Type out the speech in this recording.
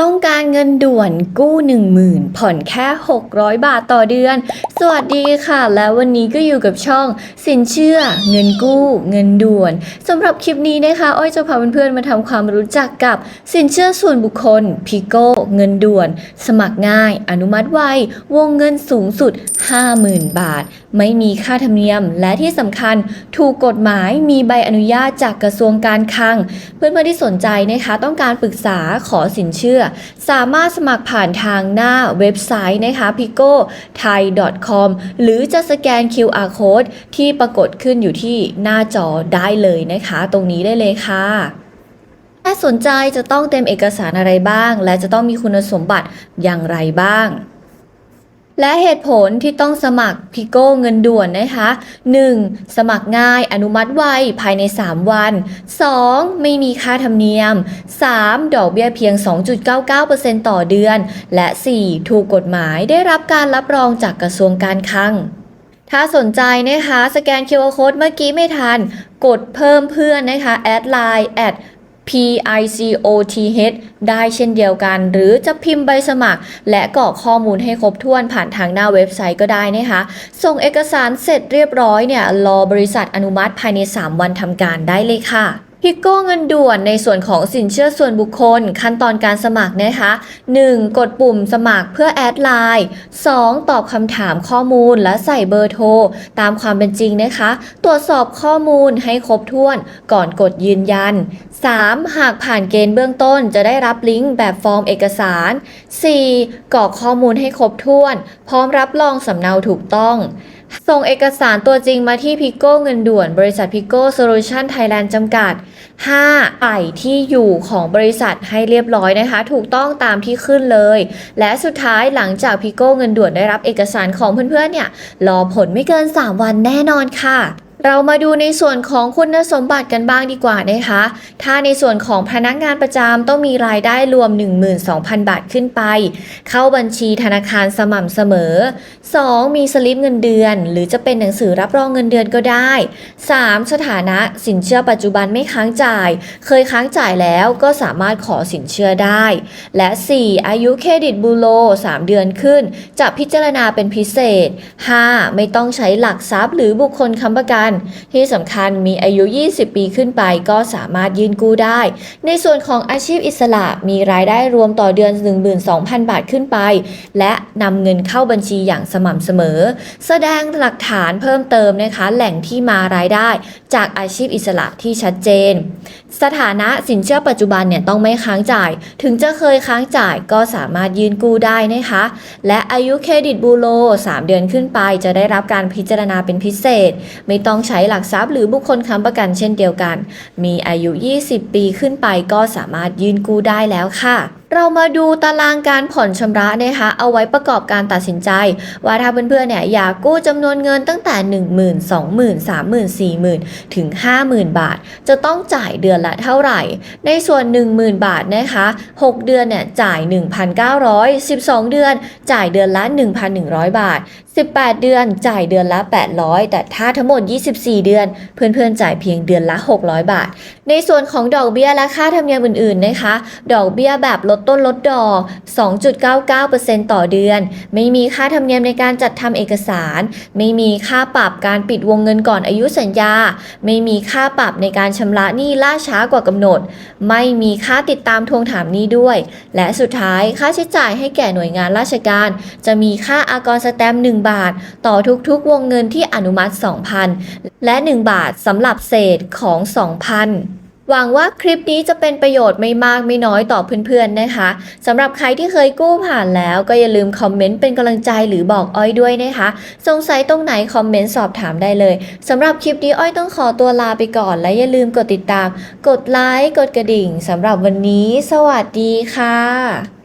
ต้องการเงินด่วนกู้ 10,000 ผ่อนแค่ 600 บาทต่อเดือน สวัสดีค่ะ แล้ววันนี้ก็อยู่กับช่อง สินเชื่อ เงินกู้ เงินด่วนสำหรับคลิปนี้นะคะ อ้อยจะพาเพื่อนๆมาทำความรู้จักกับสินเชื่อส่วนบุคคลพิโก้เงินด่วน สมัครง่าย อนุมัติไววงเงินสูงสุด 50,000 บาท ไม่มีค่าธรรมเนียม และที่สำคัญถูกกฎหมายมีใบอนุญาตจากกระทรวงการคลัง เพื่อนๆที่สนใจนะคะ ต้องการปรึกษาขอสินเชื่อสามารถสมัครผ่านทางหน้าเว็บไซต์นะคะ pico thai com หรือจะสแกน QR code ที่ปรากฏขึ้นอยู่ที่หน้าจอได้เลยนะคะ ตรงนี้ได้เลยค่ะถ้าสนใจจะต้องเต็มเอกสารอะไรบ้าง และจะต้องมีคุณสมบัติอย่างไรบ้าง และเหตุผลที่ต้องสมัครพิโก้เงินด่วนนะคะ 1. สมัครง่ายอนุมัติไวภายใน 3 วัน 2. ไม่มีค่าธรรมเนียม 3. ดอกเบี้ยเพียง 2.99%ต่อเดือน และ 4. ถูกกฎหมายได้รับการรับรองจากกระทรวงการคลังถ้าสนใจนะคะ สแกน QR Code เมื่อกี้ไม่ทัน กดเพิ่มเพื่อนนะคะ แอดไลน์แอด PICOTH ได้เช่นเดียวกัน หรือจะพิมพ์ใบสมัคร และกรอกข้อมูลให้ครบถ้วนผ่านทางหน้าเว็บไซต์ก็ได้นะคะ ส่งเอกสารเสร็จเรียบร้อยเนี่ยรอบริษัทอนุมัติภายใน 3 วันทำการได้เลยค่ะ พิโก้เงินด่วนในส่วนของสินเชื่อส่วนบุคคล ขั้นตอนการสมัครนะคะ 1. กดปุ่มสมัครเพื่อแอดไลน์ 2. ตอบคำถามข้อมูลและใส่เบอร์โทร ตามความเป็นจริงนะคะ ตรวจสอบข้อมูลให้ครบถ้วนก่อนกดยืนยัน 3. หากผ่านเกณฑ์เบื้องต้นจะได้รับลิงก์แบบฟอร์มเอกสาร 4. กรอกข้อมูลให้ครบถ้วน พร้อมรับรองสำเนาถูกต้องส่งเอกสารตัวจริงมาที่พิโก้เงินด่วน บริษัทพิโก้โซลูชันไทยแลนด์จำกัด 5. ไปที่อยู่ของบริษัทให้เรียบร้อยนะคะ ถูกต้องตามที่ขึ้นเลย และสุดท้ายหลังจากพิโก้เงินด่วนได้รับเอกสารของเพื่อนๆเนี่ยรอผลไม่เกิน 3 วันแน่นอนค่ะ เรามาดูในส่วนของคุณสมบัติกันบ้างดีกว่านะคะ ถ้าในส่วนของพนักงานประจำต้องมีรายได้รวม 12,000 บาทขึ้นไป เข้าบัญชีธนาคารสม่ำเสมอ 2. มีสลิปเงินเดือน หรือจะเป็นหนังสือรับรองเงินเดือนก็ได้ 3. สถานะสินเชื่อปัจจุบันไม่ค้างจ่าย เคยค้างจ่ายแล้วก็สามารถขอสินเชื่อได้ และ 4. อายุเครดิตบูโร3 เดือนขึ้น จะพิจารณาเป็นพิเศษ 5. ไม่ต้องใช้หลักทรัพย์ หรือบุคคลค้ำประกันที่สำคัญมีอายุ 20 ปีขึ้นไปก็สามารถยื่นกู้ได้ ในส่วนของอาชีพอิสระมีรายได้รวมต่อเดือน 12,000 บาทขึ้นไป และนำเงินเข้าบัญชีอย่างสม่ำเสมอ แสดงหลักฐานเพิ่มเติมนะคะ แหล่งที่มารายได้ จากอาชีพอิสระที่ชัดเจน สถานะสินเชื่อปัจจุบันเนี่ยต้องไม่ค้างจ่าย ถึงจะเคยค้างจ่ายก็สามารถยื่นกู้ได้นะคะ และอายุเครดิตบูโร3เดือนขึ้นไปจะได้รับการพิจารณาเป็นพิเศษ ไม่ต้องใช้หลักทรัพย์หรือบุคคลค้ำประกันเช่นเดียวกัน มีอายุ 20 ปีขึ้นไปก็สามารถยืนกู้ได้แล้วค่ะ เรามาดูตารางการผ่อนชำระนะคะ เอาไว้ประกอบการตัดสินใจ ว่าถ้าเพื่อนๆเนี่ยอยากกู้จำนวนเงินตั้งแต่ 10,000 20,000 30,000 40,000 ถึง 50,000 บาท จะต้องจ่ายเดือนละเท่าไหร่ ในส่วน 10,000 บาทนะคะ 6 เดือนเนี่ยจ่าย 1,900 12 เดือน จ่ายเดือนละ 1,100 บาท 18 เดือนจ่ายเดือนละ 800 แต่ถ้าทั้งหมด 24 เดือน เพื่อนๆ จ่ายเพียงเดือนละ 600 บาท ในส่วนของดอกเบี้ยและค่าธรรมเนียมอื่นๆนะคะ ดอกเบี้ยแบบลดต้นลดดอก 2.99%ต่อเดือน ไม่มีค่าธรรมเนียมในการจัดทำเอกสาร ไม่มีค่าปรับการปิดวงเงินก่อนอายุสัญญา ไม่มีค่าปรับในการชำระหนี้ล่าช้ากว่ากำหนด ไม่มีค่าติดตามทวงถามหนี้ด้วย และสุดท้ายค่าใช้จ่ายให้แก่หน่วยงานราชการ จะมีค่าอากรสแตมป์1บาท ต่อทุกๆวงเงินที่อนุมัติ 2,000 และ 1 บาทสำหรับเศษของ 2,000 หวังว่าคลิปนี้จะเป็นประโยชน์ไม่มากไม่น้อยต่อเพื่อนๆนะคะสำหรับใครที่เคยกู้ผ่านแล้วก็อย่าลืมคอมเมนต์เป็นกำลังใจหรือบอกอ้อยด้วยนะคะ สงสัยตรงไหนคอมเมนต์สอบถามได้เลยสำหรับคลิปนี้อ้อยต้องขอตัวลาไปก่อน และอย่าลืมกดติดตาม กดไลค์กดกระดิ่งสำหรับวันนี้ สวัสดีค่ะ